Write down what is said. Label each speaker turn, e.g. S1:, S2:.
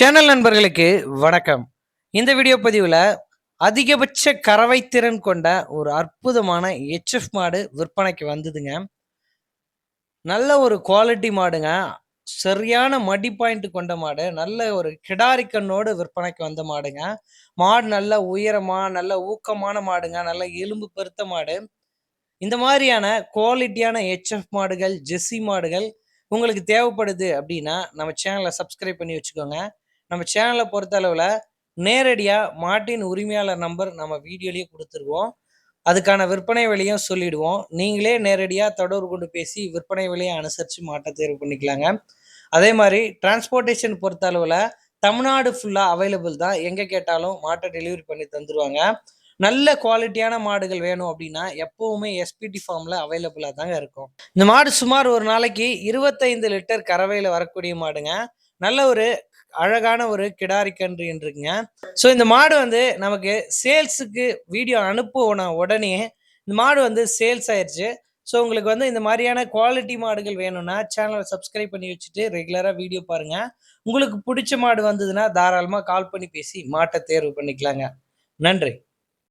S1: Channel நண்பர்களுக்கு வணக்கம். இந்த வீடியோ பதிவில் அதிகபட்ச கறவை திறன் கொண்ட ஒரு அற்புதமான ஹெச்எஃப் மாடு விற்பனைக்கு வந்ததுங்க. நல்ல ஒரு குவாலிட்டி மாடுங்க. சரியான மடி பாயிண்ட் கொண்ட மாடு. நல்ல ஒரு கிடாரி கண்ணோடு விற்பனைக்கு வந்த மாடுங்க. மாடு நல்ல உயரமாக நல்ல ஊக்கமான மாடுங்க. நல்ல எலும்பு பெருத்த மாடு. இந்த மாதிரியான குவாலிட்டியான ஹெச்எஃப் மாடுகள் ஜெஸ்ஸி மாடுகள் உங்களுக்கு தேவைப்படுது அப்படின்னா நம்ம சேனலை சப்ஸ்கிரைப் பண்ணி வச்சுக்கோங்க. நம்ம சேனலை பொறுத்த அளவில் நேரடியாக மாட்டின் உரிமையாளர் நம்பர் நம்ம வீடியோலேயே கொடுத்துருவோம். அதுக்கான விற்பனை விலையும் சொல்லிடுவோம். நீங்களே நேரடியாக தொடர்பு கொண்டு பேசி விற்பனை விலையை அனுசரித்து மாட்டை தேர்வு பண்ணிக்கலாங்க. அதே மாதிரி டிரான்ஸ்போர்ட்டேஷன் பொறுத்த அளவில் தமிழ்நாடு ஃபுல்லாக அவைலபிள் தான். எங்கே கேட்டாலும் மாட்டை டெலிவரி பண்ணி தந்துடுவாங்க நல்ல குவாலிட்டியான மாடுகள் வேணும் அப்படின்னா எப்பவுமே எஸ்பிடி ஃபார்மில் அவைலபிளாக தாங்க இருக்கும். இந்த மாடு சுமார் ஒரு நாளைக்கு இருபத்தைந்து லிட்டர் கறவையில் வரக்கூடிய மாடுங்க. நல்ல ஒரு அழகான ஒரு கிடாரி கன்று இருக்குங்க ஸோ இந்த மாடு வந்து நமக்கு சேல்ஸுக்கு வீடியோ அனுப்புன உடனே இந்த மாடு வந்து சேல்ஸ் ஆயிடுச்சு ஸோ உங்களுக்கு வந்து இந்த மாதிரியான குவாலிட்டி மாடுகள் வேணும்னா சேனலை சப்ஸ்கிரைப் பண்ணி வச்சுட்டு ரெகுலராக வீடியோ பாருங்கள் உங்களுக்கு பிடிச்ச மாடு வந்ததுன்னா தாராளமாக கால் பண்ணி பேசி மாட்டை தேர்வு பண்ணிக்கலாங்க. நன்றி.